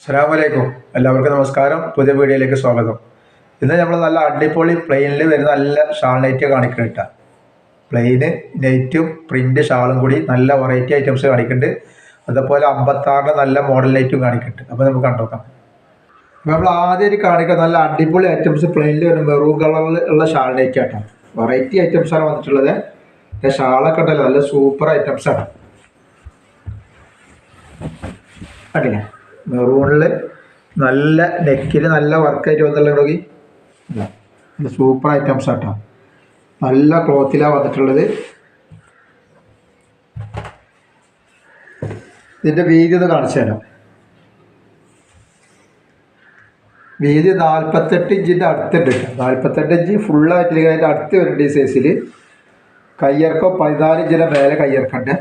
അസ്സാമലൈക്കും എല്ലാവർക്കും നമസ്കാരം. പുതിയ വീഡിയോയിലേക്ക് സ്വാഗതം. ഇന്ന് നമ്മൾ നല്ല അടിപൊളി പ്ലെയിനിൽ വരുന്ന നല്ല ഷാൾ നൈറ്റ് കാണിക്കുന്നുണ്ട് പ്ലെയിന് നെറ്റും പ്രിന്റ് ഷാളും കൂടി നല്ല വെറൈറ്റി ഐറ്റംസ് കാണിക്കുന്നുണ്ട് അതുപോലെ അമ്പത്താറിന്റെ നല്ല മോഡൽ നൈറ്റും കാണിക്കുന്നുണ്ട് അപ്പോൾ നമുക്ക് കണ്ടോക്കാം. അപ്പോൾ നമ്മൾ ആദ്യം കാണിക്കുന്ന നല്ല അടിപൊളി ഐറ്റംസ് പ്ലെയിനിൽ വരുന്ന മെറൂൺ കളറിൽ ഉള്ള ഷാൾ നൈറ്റ് ആട്ടോ വെറൈറ്റി ഐറ്റംസ് ആണ് വന്നിട്ടുള്ളത്. പിന്നെ ഷാളൊക്കെ ഉണ്ടല്ലോ നല്ല സൂപ്പർ ഐറ്റംസ് ആണ്. കണ്ടില്ലേ മെറൂണിൽ നല്ല നെക്കിൽ നല്ല വർക്കായിട്ട് നോക്കി ഇത് സൂപ്പർ ഐറ്റംസ് ആട്ടോ. നല്ല ക്ലോത്തിലാണ് വന്നിട്ടുള്ളത്. ഇതിന്റെ വീതി ഒന്ന് കാണിച്ചു തരാം. വീതി നാൽപ്പത്തെട്ട് ഇഞ്ചിന്റെ അടുത്തുണ്ട് നാൽപ്പത്തെട്ട് ഇഞ്ച് ഫുള്ളായിട്ട് അതിന്റെ അടുത്ത് വരുന്നുണ്ട് ഈ സൈസിൽ കയ്യിറക്കം പതിനാല് ഇഞ്ചിന്റെ മേലെ കയ്യിറക്കണ്ട്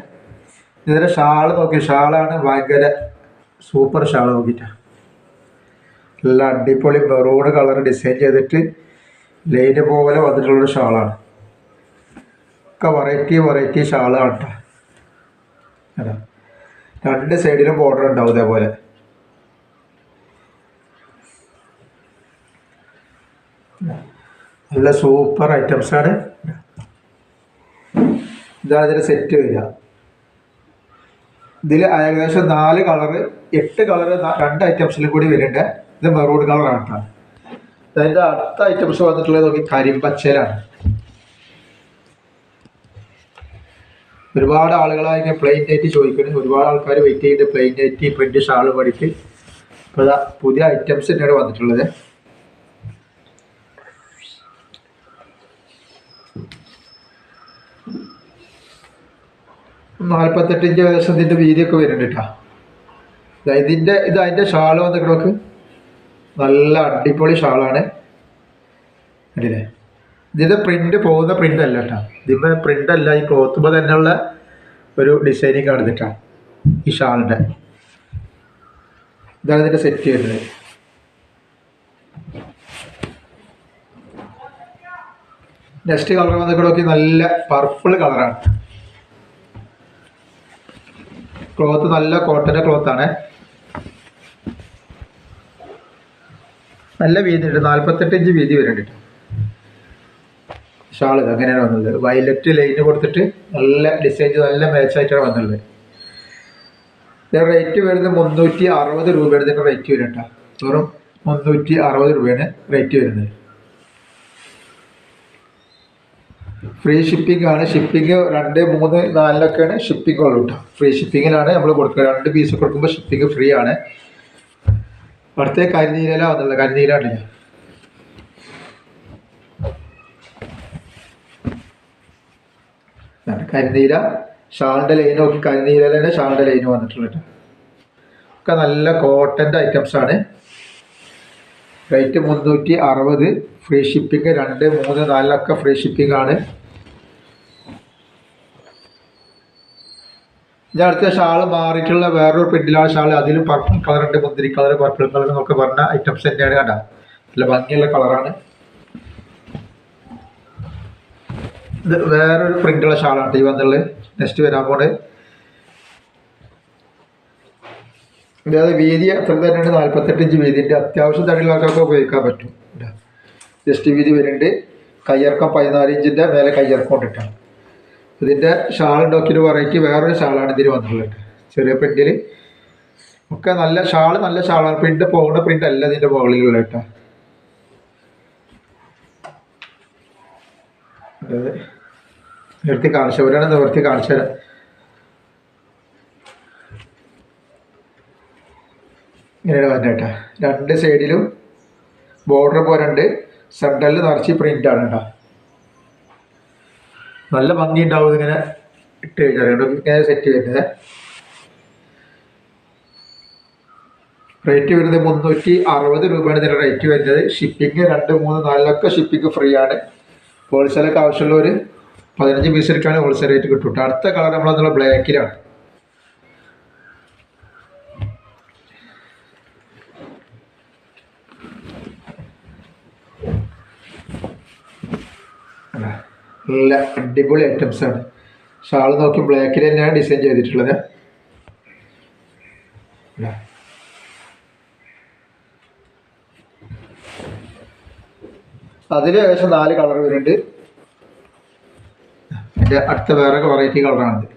ഇതിന്റെ ഷാൾ നോക്കി. ഷാളാണ് ഭയങ്കര സൂപ്പർ ഷാൾ നോക്കിയിട്ടാണ് നല്ല അടിപൊളി മെറൂൺ കളർ ഡിസൈൻ ചെയ്തിട്ട് ലൈന് പോലെ വന്നിട്ടുള്ളൊരു ഷാളാണ്. ഒക്കെ വെറൈറ്റി വെറൈറ്റി ഷാളാണ് രണ്ട് സൈഡിലും ബോർഡർ ഉണ്ടാവും ഇതേപോലെ. നല്ല സൂപ്പർ ഐറ്റംസ് ആണ്. ഇതാണ് ഇതിന്റെ സെറ്റ് വരിക. ഇതിൽ ഏകദേശം നാല് കളറ് എട്ട് കളറ് രണ്ട് ഐറ്റംസിലും കൂടി വരുന്നുണ്ട്. ഇത് മെറൂൺ കളറാണ് കേട്ടോ അതിന്റെ അടുത്ത ഐറ്റംസ് വന്നിട്ടുള്ളത് നോക്കി കരിമ്പച്ചയിലാണ് ഒരുപാട് ആളുകളായി പ്ലെയിൻ നൈറ്റ് ചോദിക്കുന്നത് ഒരുപാട് ആൾക്കാർ വെയിറ്റ് ചെയ്ത് പ്ലെയിൻ നൈറ്റ് പ്രിന്റ് ഷാൾ പഠിച്ച് ഇപ്പോൾ പുതിയ ഐറ്റംസ് തന്നെയാണ് വന്നിട്ടുള്ളത്. നാൽപ്പത്തെട്ട് ഇഞ്ച് ഇതിന്റെ വീതിയൊക്കെ വരുന്നുണ്ട് കേട്ടോ. ഇതിന്റെ ഇത് അതിന്റെ ഷാൾ വന്നിട്ട് നോക്ക്. നല്ല അടിപൊളി ഷാളാണ്. കണ്ടില്ലേ? ഇതിന്റെ പ്രിന്റ് പോകുന്ന പ്രിന്റ് അല്ല കേട്ടോ. ഇതിന്റെ പ്രിന്റ് അല്ല ഈ ക്ലോത്തുമ്പോൾ തന്നെയുള്ള ഒരു ഡിസൈനിങ് എടുത്തിട്ടാണ് ഈ ഷാളിന്റെ ഇതാണ് ഇതിന്റെ സെറ്റ് വരുന്നത്. നെക്സ്റ്റ് കളർ വന്നിട്ട് നോക്കി. നല്ല പർപ്പിൾ കളറാണ് ക്ലോത്ത് നല്ല കോട്ടന്റെ ക്ലോത്താണ്. നല്ല വീതി ഉണ്ട് നാൽപ്പത്തെട്ട് ഇഞ്ച് വീതി വരുന്നുണ്ട് ഷാൾ അങ്ങനെയാണ് വന്നത്. വയലറ്റ് ലൈന് കൊടുത്തിട്ട് നല്ല ഡിസൈൻ നല്ല മാച്ചായിട്ടാണ് വന്നുള്ളത് ഇത് റേറ്റ് വരുന്നത് മുന്നൂറ്റി അറുപത് രൂപയാണ് ഇതിന്റെ റേറ്റ് വരുന്നുണ്ടോ വെറും മുന്നൂറ്റി അറുപത് രൂപയാണ് റേറ്റ് വരുന്നത്. ഫ്രീ ഷിപ്പിംഗ് ആണ്. ഷിപ്പിംഗ് രണ്ട് മൂന്ന് നാലിലൊക്കെയാണ് ഷിപ്പിംഗ് ഉള്ളൂ കേട്ടോ ഫ്രീ ഷിപ്പിങ്ങിലാണ് നമ്മൾ കൊടുക്കുക. രണ്ട് പീസ് കൊടുക്കുമ്പോൾ ഷിപ്പിംഗ് ഫ്രീ ആണ്. അടുത്ത കരിനീല വന്നുള്ളത് ഇതാണ് കരിനീല. ഷാളിന്റെ ലൈൻ നോക്കി. തന്നെ ഷാളിന്റെ ലൈൻ വന്നിട്ടുള്ളത് ഒക്കെ നല്ല കോട്ടന്റെ ഐറ്റംസ് ആണ്. റേറ്റ് മുന്നൂറ്റി അറുപത്. ഫ്രീ ഷിപ്പിംഗ് രണ്ട് മൂന്ന് നാലിലൊക്കെ ഫ്രീ ഷിപ്പിംഗ് ആണ്. ഇത് അടുത്ത ഷാൾ മാറിയിട്ടുള്ള വേറൊരു പ്രിന്റിലാണ് ഷാൾ അതിലും പർപ്പിൾ കളർ ഉണ്ട് മുന്തിരി കളർ പർപ്പിൾ കളർ എന്നൊക്കെ പറഞ്ഞ ഐറ്റംസ് തന്നെയാണ് കണ്ട. നല്ല ഭംഗിയുള്ള കളറാണ് ഇത് വേറൊരു പ്രിന്റുള്ള ഷാളാണ് ഈ വന്നുള്ളത് നെക്സ്റ്റ് വരാൻ പോണത് അതായത് വീതി അത്ര തന്നെയാണ് നാൽപ്പത്തെട്ട് ഇഞ്ച് വീതിന്റെ. അത്യാവശ്യം തടിയുള്ളവർക്കൊക്കെ ഉപയോഗിക്കാൻ പറ്റും. ജസ്റ്റ് വീതി വരുന്നുണ്ട്. കയ്യിറക്കം പതിനാല് ഇഞ്ചിന്റെ മേലെ കയ്യിറക്കം കൊണ്ടിട്ടാണ്. ഇതിന്റെ ഷാൾ ഉണ്ടാക്കിയൊരു വെറൈറ്റി വേറൊരു ഷാളാണ് ഇതിന് വന്നിട്ടുള്ളത്. ചെറിയ പ്രിന്റിൽ ഒക്കെ നല്ല ഷാൾ നല്ല ഷാളാണ്. പ്രിന്റ് പോകുന്ന പ്രിന്റ് അല്ല ഇതിന്റെ മുകളിലുള്ള കേട്ടോ. അതായത് നിവർത്തി കാണിച്ചവരാണ് നിവർത്തി കാണിച്ചു തരാം. ഇങ്ങനെയാണ് വരുന്നത് കേട്ടോ. രണ്ട് സൈഡിലും ബോർഡർ പോരുണ്ട്. സെന്ററിൽ നിറച്ച് പ്രിന്റ് ആണ് കേട്ടോ. നല്ല ഭംഗി ഉണ്ടാവും ഇങ്ങനെ ഇട്ട് കഴിഞ്ഞാൽ ഇങ്ങനെ സെറ്റ് വരുന്നത് റേറ്റ് വരുന്നത് മുന്നൂറ്റി അറുപത് രൂപയാണ് ഇതിന്റെ റേറ്റ് വരുന്നത്. ഷിപ്പിംഗ് രണ്ട് മൂന്ന് നാലിലൊക്കെ ഷിപ്പിംഗ് ഫ്രീ ആണ്. ഹോൾസെയിലൊക്കെ ആവശ്യമുള്ളവർ പതിനഞ്ച് പീസ് എടുക്കുകയാണെങ്കിൽ ഹോൾസെയിൽ റേറ്റ് കിട്ടും അടുത്ത കളർ നമ്മളെന്നുള്ള ബ്ലാക്കിലാണ് നല്ല അടിപൊളി ഐറ്റംസാണ് ഷാൾ നോക്കി ബ്ലാക്കിൽ തന്നെയാണ് ഡിസൈൻ ചെയ്തിട്ടുള്ളത്. അതിൽ ഏകദേശം നാല് കളർ വരുന്നുണ്ട്. എന്റെ അടുത്ത വേറെ വെറൈറ്റി കളറാണിത്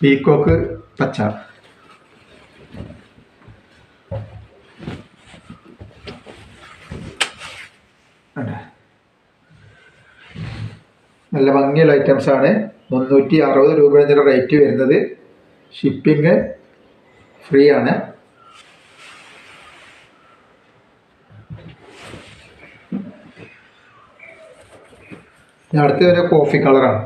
പീക്കോക്ക് പച്ച. നല്ല ഭംഗിയുള്ള ഐറ്റംസ് ആണ്. മുന്നൂറ്റി അറുപത് രൂപയുടെ ഇതിന്റെ റേറ്റ് വരുന്നത്. ഷിപ്പിംഗ് ഫ്രീ ആണ്. അടുത്ത ഒരു കോഫി കളറാണ്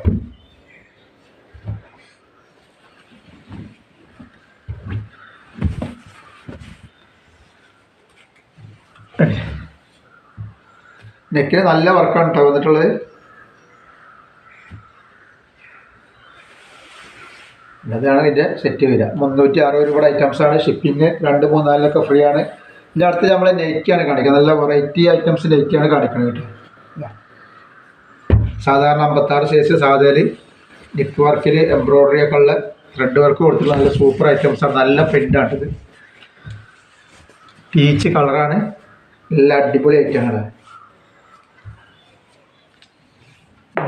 നെക്കിന് നല്ല വർക്കാണ് കേട്ടോ വന്നിട്ടുള്ളത്. അതാണ് ഇതിന്റെ സെറ്റ് വരിക. മുന്നൂറ്റി അറുപത് രൂപയുടെ ഐറ്റംസ് ആണ്. ഷിപ്പിംഗ് രണ്ട് മൂന്നാലിലൊക്കെ ഫ്രീ ആണ്. ഇതിന്റെ അടുത്ത് നമ്മൾ നെയ്ക്കാണ് കാണിക്കുന്നത്. നല്ല വെറൈറ്റി ഐറ്റംസ് നെയ്ക്കാണ് കാണിക്കുന്നത് കേട്ടോ. സാധാരണ അമ്പത്താറ് സൈസ് സാധയിൽ നിപ്പ് വർക്കിൽ എംബ്രോയ്ഡറി ഒക്കെ ഉള്ള ത്രെഡ് വർക്ക് കൊടുത്തിട്ടുള്ള നല്ല സൂപ്പർ ഐറ്റംസ് ആണ്. നല്ല പ്രിന്റാണ് ഇത്. പീച്ച് കളറാണ് നല്ല അടിപൊളി ഐറ്റങ്ങളാണ്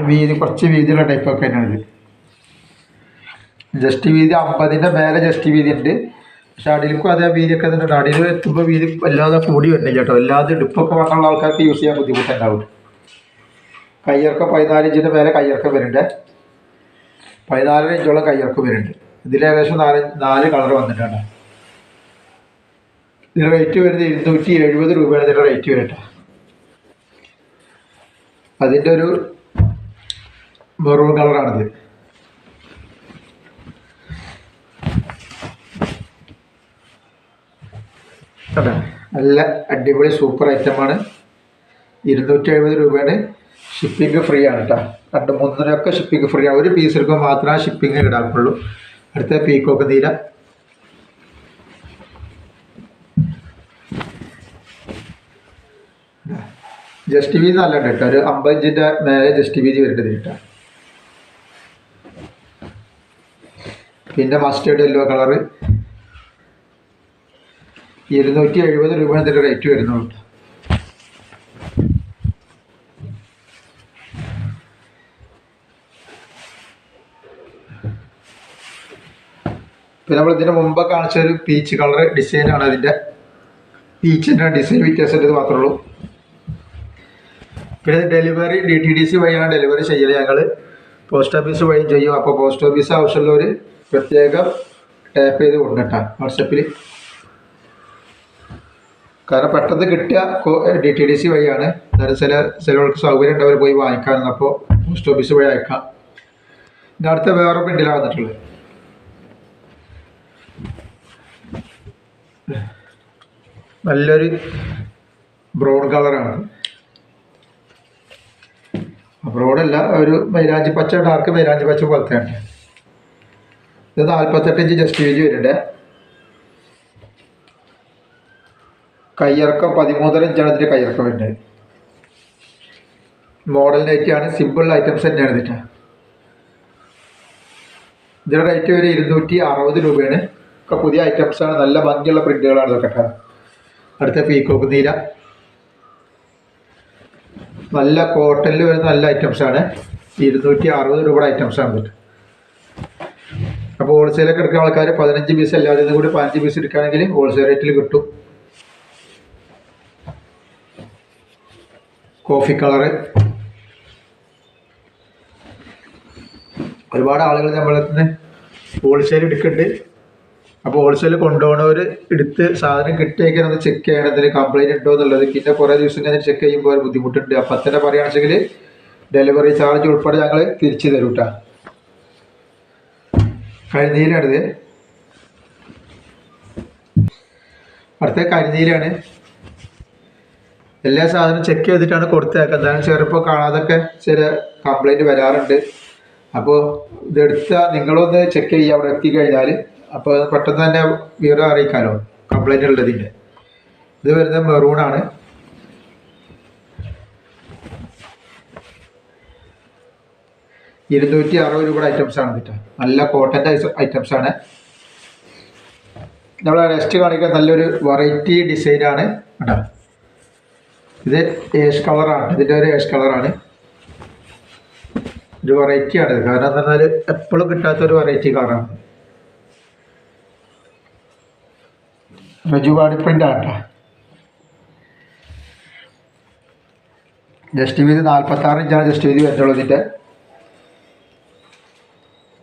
വീതി കുറച്ച് വീതിയുള്ള ടൈപ്പൊക്കെ തന്നെയാണ് ഇത്. ജസ്റ്റ് വീതി അമ്പതിന്റെ മേലെ ജസ്റ്റ് വീതി ഉണ്ട് പക്ഷെ അടിയിലേക്കും അതേ വീതിയൊക്കെ തന്നെ അടിയിൽ എത്തുമ്പോൾ വീതി വല്ലാതെ കൂടി വരുന്നില്ല കേട്ടോ. അല്ലാതെ ഇടുപ്പൊക്കെ വന്നുള്ള ആൾക്കാർക്ക് യൂസ് ചെയ്യാൻ ബുദ്ധിമുട്ടുണ്ടാവും. കയ്യിറക്കം പതിനാലിഞ്ചിന്റെ മേലെ കയ്യിറക്കം വരുന്നുണ്ട്. പതിനാലര ഇഞ്ചോളം കയ്യിറക്കം വരുന്നുണ്ട്. ഇതിൽ ഏകദേശം നാല് നാല് കളർ വന്നിട്ടുണ്ട് ഇതിന് റേറ്റ് വരുന്നത് ഇരുന്നൂറ്റി എഴുപത് രൂപയാണ് ഇതിന്റെ റേറ്റ് വരട്ടെ അതിന്റെ ഒരു മെറൂൺ കളറാണിത്. കണ്ടോ? നല്ല അടിപൊളി സൂപ്പർ ഐറ്റമാണ് ഇരുന്നൂറ്റി എഴുപത് രൂപയാണ് ഷിപ്പിംഗ് ഫ്രീ ആണ് കേട്ടോ രണ്ട് മൂന്നിനൊക്കെ ഷിപ്പിംഗ് ഫ്രീ ആണ് ഒരു പീസ് എടുക്കുമ്പോൾ മാത്രമേ ഷിപ്പിംഗ് ഇടാക്കുള്ളൂ. അടുത്ത പീക്കോക്ക് നീല. ജസ്റ്റ് വീതി നല്ല ഉണ്ട് കേട്ടോ ഒരു അമ്പഞ്ചിന്റെ മേലെ ജസ്റ്റ് വീതി വരുന്നത് കേട്ടോ പിന്നെ മസ്റ്റേർഡ് യെല്ലോ കളറ് ഇരുന്നൂറ്റി എഴുപത് രൂപയാണ് ഇതിന്റെ റേറ്റ് വരുന്നുള്ളൂ. പിന്നെ നമ്മൾ ഇതിന് മുമ്പ് കാണിച്ച ഒരു പീച്ച് കളർ ഡിസൈനാണ് അതിന്റെ. പീച്ചിന്റെ ഡിസൈൻ വ്യത്യാസം ഇത് മാത്രമേ ഉള്ളൂ. പിന്നെ delivery D T D C വഴിയാണ് ഡെലിവറി ചെയ്യൽ ഞങ്ങൾ പോസ്റ്റ് ഓഫീസ് വഴിയും ചെയ്യും. അപ്പോൾ പോസ്റ്റ് ഓഫീസ് ആവശ്യമുള്ളവർ പ്രത്യേകം ടാപ്പ് ചെയ്ത് കൊണ്ടിട്ടാ വാട്സപ്പിൽ കാരണം പെട്ടെന്ന് കിട്ടിയ ഡി ടി ഡി സി വഴിയാണ്. അതായത് ചില ചിലവർക്ക് സൗകര്യം ഉണ്ടവർ പോയി വാങ്ങിക്കാൻ അപ്പോൾ പോസ്റ്റ് ഓഫീസ് വഴി അയക്കാം. ഇതിന്റെ അടുത്ത വേറെ പ്രിന്റിലാണ് വന്നിട്ടുള്ളത്. നല്ലൊരു ബ്രൗൺ കളറാണ് ബ്രൗണല്ല ഒരു മൈലാഞ്ചി പച്ച ഡാർക്ക് മൈലാഞ്ചി പച്ച പോലത്തെ ഇത് നാൽപ്പത്തെട്ട് ഇഞ്ച് ജസ്റ്റ് വീതി വരുന്നുണ്ട് കയ്യിറക്കം പതിമൂന്നര ഇഞ്ചാണ് ഇതിന്റെ കയ്യിറക്കം വരുന്നത്. മോഡൽ നൈറ്റാണ് സിമ്പിൾ ഐറ്റംസ് തന്നെയാണ് ഇതിന്റെ ഇതിന്റെ റേറ്റ് ഒരു ഇരുന്നൂറ്റി അറുപത് രൂപയാണ്. ഒക്കെ പുതിയ ഐറ്റംസാണ് നല്ല ഭംഗിയുള്ള പ്രിന്റുകളാണ് ഇതൊക്കെ അടുത്ത പീക്കോക്ക് നീല. നല്ല കോട്ടണിൽ വരുന്ന നല്ല ഐറ്റംസാണ് ഇരുന്നൂറ്റി അറുപത് രൂപയുടെ ഐറ്റംസാണ് ഇത്. അപ്പോൾ ഹോൾസെയിലൊക്കെ എടുക്കുന്ന ആൾക്കാർ പതിനഞ്ച് പീസ് അല്ലാതെ ഇതും കൂടി പതിനഞ്ച് പീസ് എടുക്കുകയാണെങ്കിൽ ഹോൾസെയിൽ റേറ്റിൽ കിട്ടും. കോഫി കളർ ഒരുപാട് ആളുകൾ നമ്മളെ നിന്ന് ഹോൾസെയിൽ എടുക്കുന്നുണ്ട്. അപ്പോൾ ഹോൾസെയിൽ കൊണ്ടുപോകുന്നവർ എടുത്ത് സാധനം കിട്ടിയേക്കാൻ അത് ചെക്ക് ചെയ്യണം എന്തെങ്കിലും കംപ്ലൈന്റ് ഉണ്ടോ എന്നുള്ളത്. പിന്നെ കുറേ ദിവസം കഴിഞ്ഞ് ചെക്ക് ചെയ്യുമ്പോൾ ഒരു ബുദ്ധിമുട്ടുണ്ട്. അപ്പം തന്നെ പറയുകയാണെന്നുവെച്ചെങ്കിൽ ഡെലിവറി ചാർജ് ഉൾപ്പെടെ ഞങ്ങൾ തിരിച്ചു തരും കേട്ടോ കരിനീലാണിത് അടുത്ത കരിനീലാണ് എല്ലാ സാധനവും ചെക്ക് ചെയ്തിട്ടാണ് കൊടുത്തേക്കുക എന്തായാലും ചിലപ്പോൾ കാണാതൊക്കെ ചില കംപ്ലൈന്റ് വരാറുണ്ട്. അപ്പോൾ ഇതെടുത്ത നിങ്ങളൊന്ന് ചെക്ക് ചെയ്യുക. അവിടെ എത്തിക്കഴിഞ്ഞാൽ അപ്പോൾ പെട്ടെന്ന് തന്നെ വിവരം അറിയിക്കാമല്ലോ കംപ്ലൈന്റ് ഉള്ളതിന്റെ. ഇത് വരുന്നത് മെറൂണാണ് ഇരുന്നൂറ്റി അറുപത് രൂപയുടെ ഐറ്റംസ് ആണ് കിട്ടുക നല്ല കോട്ടന്റെ ഐറ്റംസ് ആണ്. നമ്മൾ നെക്സ്റ്റ് കാണിക്കാൻ നല്ലൊരു വെറൈറ്റി ഡിസൈനാണ് കേട്ടോ ഇത് ഏഷ് കളറാണ്. ഇതിന്റെ ഒരു ഏഷ് കളറാണ്. ഒരു വെറൈറ്റിയാണ് കാരണം എന്ന് പറഞ്ഞാൽ എപ്പോഴും കിട്ടാത്ത ഒരു വെറൈറ്റി കളറാണ്. റജുവാടി പ്രിന്റ് ആണ് കേട്ടോ ജസ്റ്റ് വീതി നാൽപ്പത്താറ് ഇഞ്ചാണ് ജസ്റ്റ് വീതി വരുന്നുള്ളൂ ഇതിന്റെ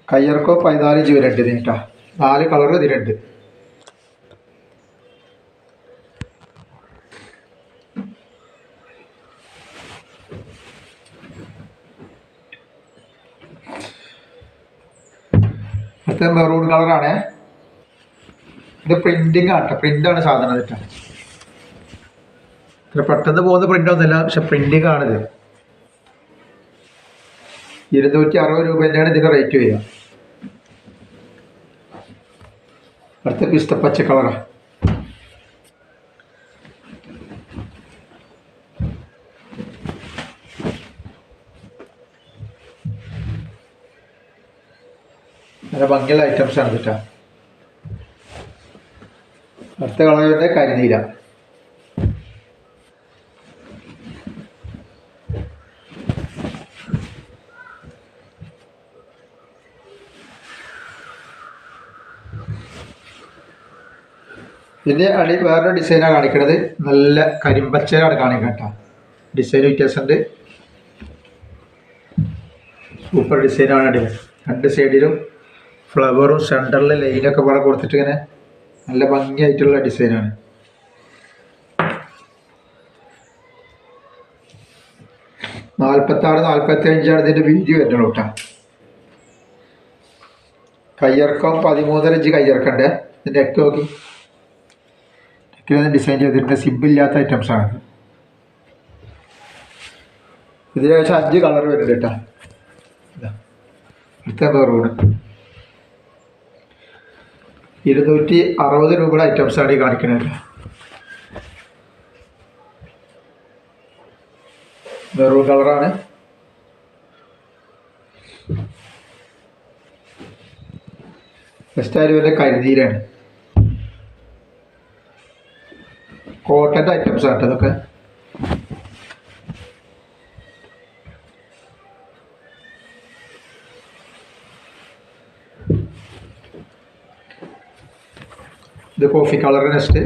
കയ്യർക്കോ പതിനാല് ഇഞ്ച് വരുന്നുണ്ട് ഇതിന് കേട്ടോ നാല് കളർ ഇതിലുണ്ട് അടുത്ത മെറൂൺ കളറാണ്. ഇത് പ്രിന്റിംഗ് ആണ് കേട്ടോ പ്രിന്റാണ് സാധനം കേട്ടോ ഇത്ര പെട്ടെന്ന് പോകുന്ന പ്രിന്റ് ഒന്നുമില്ല പക്ഷെ പ്രിന്റിംഗ് ആണിത്. ഇരുന്നൂറ്റി അറുപത് രൂപ തന്നെയാണ് ഇതിന്റെ റേറ്റ് വരിക. അടുത്ത പിസ്ത പച്ച കളറാ നല്ല ഭംഗിയുള്ള ഐറ്റംസ് ആണ് കേട്ടോ അടുത്ത കളറിന്റെ കരിനീല. ഇതിന്റെ അടി വേറൊരു ഡിസൈനാണ് കാണിക്കുന്നത് നല്ല കരിമ്പച്ചയാണ് കാണിക്കുക കേട്ടോ ഡിസൈൻ വ്യത്യാസമുണ്ട്. സൂപ്പർ ഡിസൈനാണ് അടി രണ്ട് സൈഡിലും ഫ്ലവറും സെന്ററിൽ ലൈനൊക്കെ പാടെ കൊടുത്തിട്ട് ഇങ്ങനെ നല്ല ഭംഗിയായിട്ടുള്ള ഡിസൈനാണ് നാൽപ്പത്താറ് നാൽപ്പത്തി അഞ്ചാണ് ഇതിന്റെ വീതി വരുന്നത് കേട്ടോ. കയ്യിറക്കം പതിമൂന്നര ഇഞ്ച് കയ്യിറക്കണ്ടേ ഇതിന്റെ ഒക്കെ നോക്കി. നെക്കിലൊന്നും ഡിസൈൻ ചെയ്തിട്ടുണ്ട്. സിബില്ലാത്ത ഐറ്റംസ് ആണ്. ഇതിൽ ഏകദേശം അഞ്ച് കളർ വരുന്നുണ്ട് കേട്ടോ. അടുത്ത മെറൂണ് ഇരുന്നൂറ്റി അറുപത് രൂപയുടെ ഐറ്റംസ് ആണ് ഈ കാണിക്കുന്നത്. മെറൂൺ കളറാണ്. ഫസ്റ്റ് ആയാലും വല്ല കരുതീരാണ് കോട്ടന്റെ ഐറ്റംസ് ആട്ടോ ഇതൊക്കെ. ഇത് കോഫി കളർ നെക്സ്റ്റ്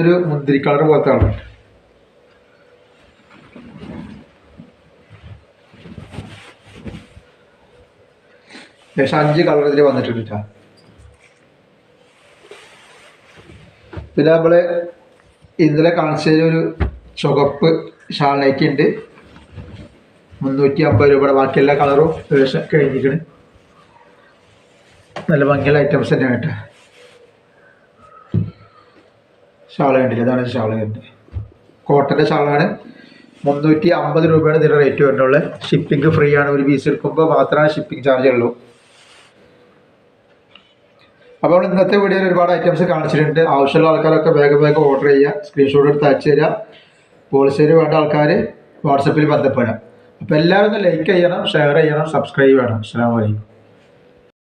ഒരു മുന്തിരി കളർ പോലത്താണ്. ഏകദേശം അഞ്ച് കളർ ഇതിൽ വന്നിട്ടുണ്ട് കേട്ടോ പിന്നെ നമ്മൾ ഇന്നലെ കാണിച്ചതിൽ ഒരു ചുവപ്പ് ഷാളിലേക്ക് ഉണ്ട് മുന്നൂറ്റി അമ്പത് രൂപയുടെ ബാക്കി എല്ലാ കളറും ഏകദേശം കഴിഞ്ഞിരിക്കണ്. നല്ല ഭംഗിയുള്ള ഐറ്റംസ് തന്നെയാണ് കേട്ടോ. ഷാള കണ്ടില്ല? ഇതാണ് ഷാള കണ്ടത് കോട്ടന്റെ ഷാളാണ്. മുന്നൂറ്റി അമ്പത് രൂപയാണ് ഇതിന്റെ റേറ്റ് വരുന്നുള്ളത് ഷിപ്പിംഗ് ഫ്രീ ആണ്. ഒരു പീസ് എടുക്കുമ്പോൾ മാത്രമേ ഷിപ്പിംഗ് ചാർജ് ഉള്ളൂ. അപ്പോൾ ഇന്നത്തെ വീഡിയോയിൽ ഒരുപാട് ഐറ്റംസ് കാണിച്ചിട്ടുണ്ട്. ആവശ്യമുള്ള ആൾക്കാരൊക്കെ വേഗം വേഗം ഓർഡർ ചെയ്യുക സ്ക്രീൻഷോട്ട് എടുത്ത് അയച്ചു തരിക. പോളിസേരി വേണ്ട ആൾക്കാർ വാട്സപ്പിൽ ബന്ധപ്പെടാം അപ്പോൾ എല്ലാവരും ലൈക്ക് ചെയ്യണം ഷെയർ ചെയ്യണം സബ്സ്ക്രൈബ് ചെയ്യണം. അസ്സാം വലൈക്കും